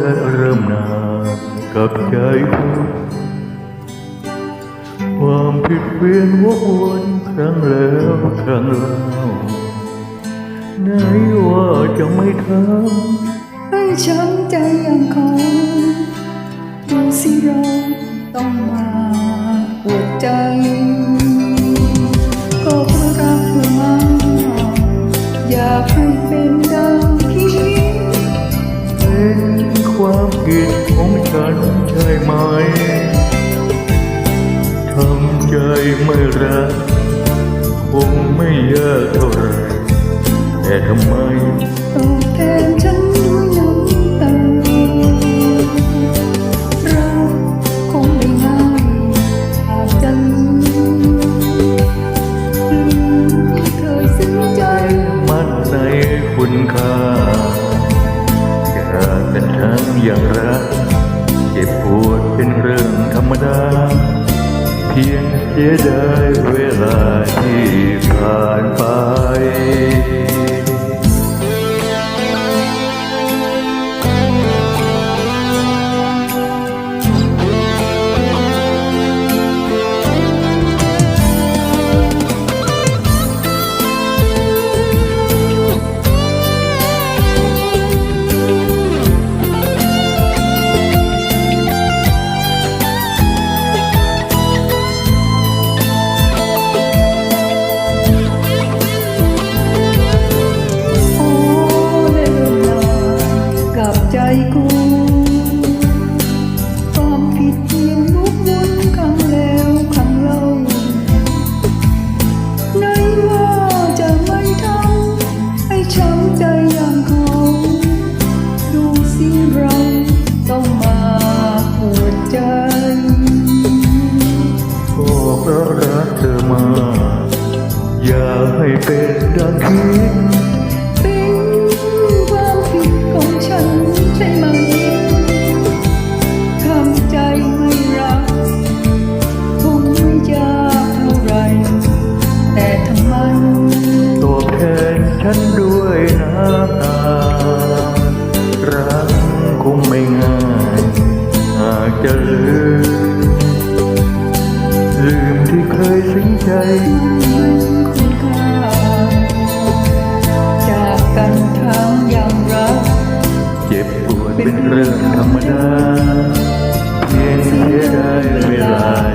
และเริ่มนานกับใจคุณความผิดเวียนวกวนครั้งแล้วครั้งเล่าไหนว่าจะไม่ทำให้ช้ำใจอย่างเขาดูสิเราต้องมาปวดใจก็เพราะรักเธอมากอยากให้เป็น ผิดของฉันใช่ไหมทำใจไม่รักคงไม่ยากเท่าไรแต่ทำไมตองแทนฉัน เพียงเสียดายเวลาที่ผ่านไป ใจกู ฉันด้วยน้ำตา รักคงไม่ง่ายหากจะลืม ลืมที่เคยสิ้นใจคุณค่าจากกันทางย่างรัก เจ็บปวดเป็นเรื่องธรรมดาเพียงเสียดายเวลา